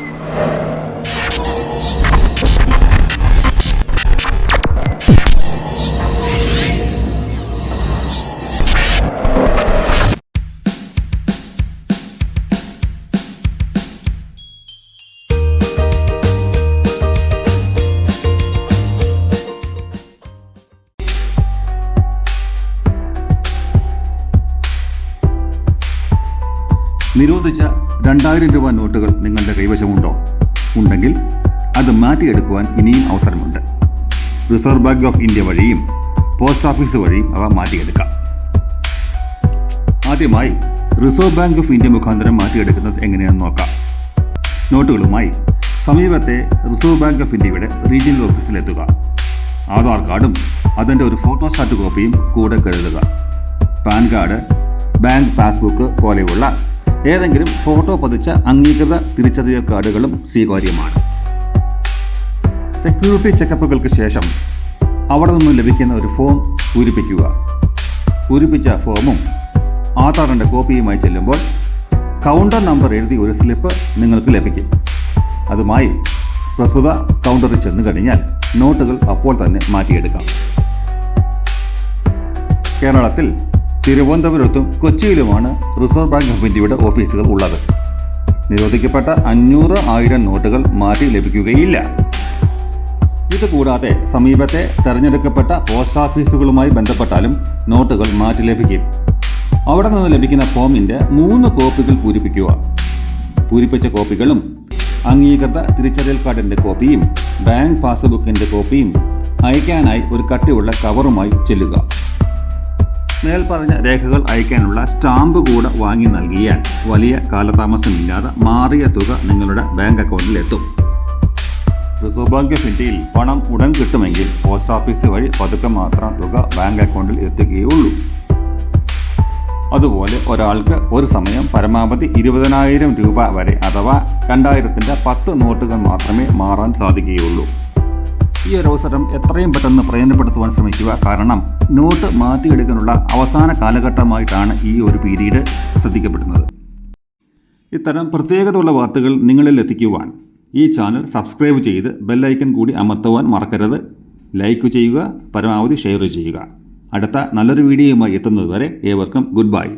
Música നിരോധിച്ച രണ്ടായിരം രൂപ നോട്ടുകൾ നിങ്ങളുടെ കൈവശമുണ്ടോ? ഉണ്ടെങ്കിൽ അത് മാറ്റിയെടുക്കുവാൻ ഇനിയും അവസരമുണ്ട്. റിസർവ് ബാങ്ക് ഓഫ് ഇന്ത്യ വഴിയും പോസ്റ്റ് ഓഫീസ് വഴിയും അവ മാറ്റിയെടുക്കാം. ആദ്യമായി റിസർവ് ബാങ്ക് ഓഫ് ഇന്ത്യ മുഖാന്തരം മാറ്റിയെടുക്കുന്നത് എങ്ങനെയാണെന്ന് നോക്കാം. നോട്ടുകളുമായി സമീപത്തെ റിസർവ് ബാങ്ക് ഓഫ് ഇന്ത്യയുടെ റീജിയണൽ ഓഫീസിലെത്തുക ആധാർ കാർഡും അതിന്റെ ഒരു ഫോട്ടോ ഫോട്ടോസ്റ്റാറ്റ് കോപ്പിയും കൂടെ കരുതുക. പാൻ കാർഡ് ബാങ്ക് പാസ്ബുക്ക് പോലെയുള്ള ഏതെങ്കിലും ഫോട്ടോ പതിച്ച അംഗീകൃത തിരിച്ചറിയൽ കാർഡുകളും സ്വീകാര്യമാണ്. സെക്യൂരിറ്റി ചെക്കപ്പുകൾക്ക് ശേഷം അവിടെ നിന്നും ലഭിക്കുന്ന ഒരു ഫോം പൂരിപ്പിക്കുക. പൂരിപ്പിച്ച ഫോമും ആധാറിന്റെ കോപ്പിയുമായി ചെല്ലുമ്പോൾ കൗണ്ടർ നമ്പർ എഴുതി ഒരു സ്ലിപ്പ് നിങ്ങൾക്ക് ലഭിക്കും. അതുമായി പ്രസ്തുത കൗണ്ടറിൽ ചെന്നു കഴിഞ്ഞാൽ നോട്ടുകൾ അപ്പോൾ തന്നെ മാറ്റിയെടുക്കാം. കേരളത്തിൽ തിരുവനന്തപുരത്തും കൊച്ചിയിലുമാണ് റിസർവ് ബാങ്ക് ഓഫ് ഇന്ത്യയുടെ ഓഫീസുകൾ ഉള്ളത്. നിരോധിക്കപ്പെട്ട അഞ്ഞൂറ് ആയിരം നോട്ടുകൾ മാറ്റി ലഭിക്കുകയില്ല. ഇതുകൂടാതെ സമീപത്തെ തെരഞ്ഞെടുക്കപ്പെട്ട പോസ്റ്റ് ഓഫീസുകളുമായി ബന്ധപ്പെട്ടാലും നോട്ടുകൾ മാറ്റി ലഭിക്കും. അവിടെ നിന്ന് ലഭിക്കുന്ന ഫോമിന്റെ മൂന്ന് കോപ്പികൾ പൂരിപ്പിക്കുക. പൂരിപ്പിച്ച കോപ്പികളും അംഗീകൃത തിരിച്ചറിയൽ കാർഡിന്റെ കോപ്പിയും ബാങ്ക് പാസ്ബുക്കിന്റെ കോപ്പിയും അയക്കാനായി ഒരു കട്ടിയുള്ള കവറുമായി ചെല്ലുക. മേൽപ്പറഞ്ഞ രേഖകൾ അയക്കാനുള്ള സ്റ്റാമ്പ് കൂടെ വാങ്ങി നൽകിയാൽ വലിയ കാലതാമസമില്ലാതെ മാറിയ തുക നിങ്ങളുടെ ബാങ്ക് അക്കൗണ്ടിൽ എത്തും. റിസർവ് ബാങ്ക് ഓഫ് ഇന്ത്യയിൽ പണം ഉടൻ കിട്ടുമെങ്കിൽ പോസ്റ്റ് ഓഫീസ് വഴി പതുക്കെ മാത്രം തുക ബാങ്ക് അക്കൗണ്ടിൽ എത്തുകയുള്ളൂ. അതുപോലെ ഒരാൾക്ക് ഒരു സമയം പരമാവധി ഇരുപതിനായിരം രൂപ വരെ അഥവാ രണ്ടായിരത്തിന്റെ പത്ത് നോട്ടുകൾ മാത്രമേ മാറാൻ സാധിക്കുകയുള്ളൂ. ഈ ഒരു അവസരം എത്രയും പെട്ടെന്ന് പ്രയോജനപ്പെടുത്തുവാൻ ശ്രമിക്കുക. കാരണം നോട്ട് മാറ്റിയെടുക്കാനുള്ള അവസാന കാലഘട്ടമായിട്ടാണ് ഈ ഒരു പീരീഡ് ശ്രദ്ധിക്കപ്പെടുന്നത്. ഇത്തരം പ്രത്യേകതയുള്ള വാർത്തകൾ നിങ്ങളിൽ എത്തിക്കുവാൻ ഈ ചാനൽ സബ്സ്ക്രൈബ് ചെയ്ത് ബെല്ലൈക്കൻ കൂടി അമർത്തുവാൻ മറക്കരുത്. ലൈക്ക് ചെയ്യുക പരമാവധി ഷെയർ ചെയ്യുക. അടുത്ത നല്ലൊരു വീഡിയോയുമായി എത്തുന്നതുവരെ ഏവർക്കും ഗുഡ് ബൈ